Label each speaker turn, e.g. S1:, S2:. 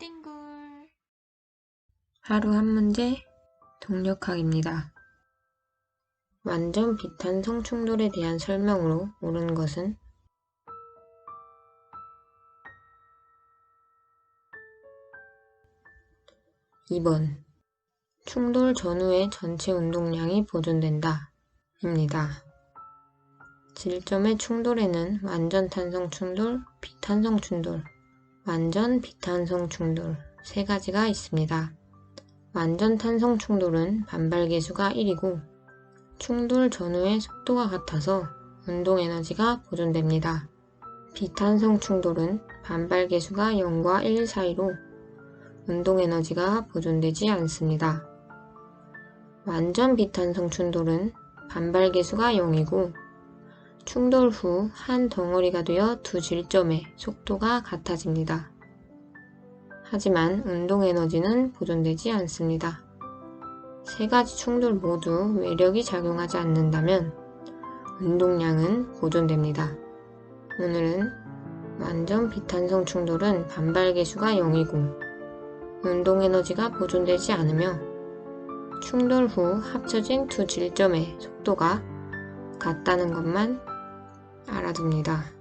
S1: 땡굴
S2: 하루 한 문제 동력학입니다. 완전 비탄 성 충돌에 대한 설명으로 옳은 것은 2번 충돌 전후의 전체 운동량이 보존된다 입니다. 질점의 충돌에는 완전 탄성 충돌, 비탄성 충돌, 완전 비탄성 충돌 세 가지가 있습니다. 완전 탄성 충돌은 반발 계수가 1이고 충돌 전후의 속도가 같아서 운동 에너지가 보존됩니다. 비탄성 충돌은 반발 계수가 0과 1 사이로 운동 에너지가 보존되지 않습니다. 완전 비탄성 충돌은 반발 계수가 0이고 충돌 후 한 덩어리가 되어 두 질점의 속도가 같아집니다. 하지만 운동 에너지는 보존되지 않습니다. 세 가지 충돌 모두 외력이 작용하지 않는다면 운동량은 보존됩니다. 오늘은 완전 비탄성 충돌은 반발 계수가 0이고 운동 에너지가 보존되지 않으며 충돌 후 합쳐진 두 질점의 속도가 같다는 것만 알아둡니다.